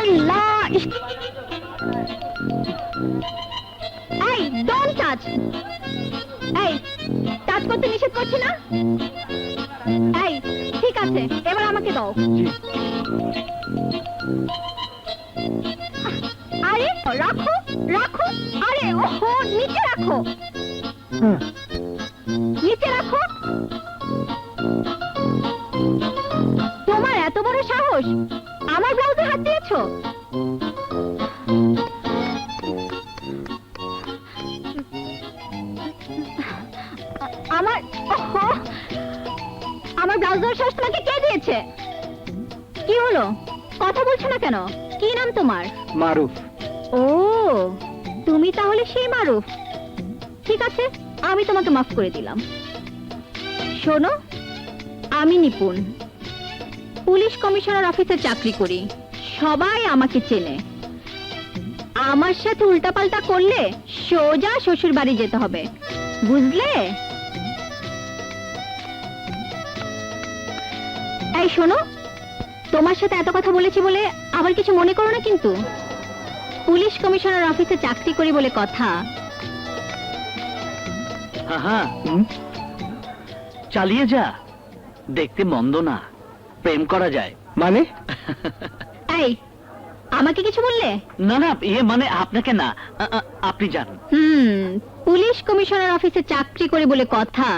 আল্লাহ এই don't touch এই touch করতে নিষেধ করছি না? এই ঠিক আছে এবার আমাকে দাও। আরে রাখো রাখো আরে ওহো নিচে রাখো। নিচে রাখো। আমার ব্লাউজে হাত দিয়েছ? আমার আমার ব্লাউজ তোমাকে কে দিয়েছে? কি হলো? কথা বলছো না কেন? কি নাম তোমার? মারুফ। ও তুমি তাহলে সেই মারুফ। ঠিক আছে আমি তোমাকে মাফ করে দিলাম। শোনো আমি নিপুণ। পুলিশ কমিশনার অফিসে চাকরি করি। সবাই আমাকে চেনে। আমার সাথে উল্টাপাল্টা করলে সোজা শ্বশুর বাড়ি যেতে হবে। বুঝলে? এই শোনো, তোমার সাথে এত কথা বলেছি বলে আবার কিছু মনে করো না কিন্তু। পুলিশ কমিশনার অফিসে চাকরি করি বলে কথা। চালিয়ে যা, দেখতে মন্দ না। প্রেম করা যায়। মানে? এই আমাকে কিছু বললে? না না ইয়ে মানে আপনাকে না আপনি যান। হুম পুলিশ কমিশনার অফিসে চাকরি করি বলে কথা।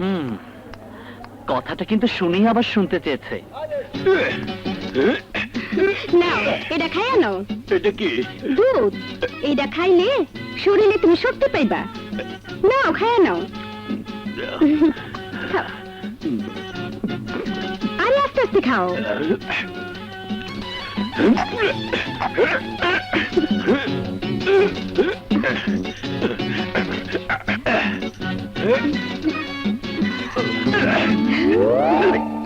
হুম। কথাটা কিন্তু শুনেই আবার শুনতে চেয়েছে। নাও এটা খাইয়া নাও এটা কি? দুধ এটা খাইলে শরীরে তুমি শক্তি পাইবা। নাও খাইয়া নাও খাও। আরে আস্তে আস্তে খাও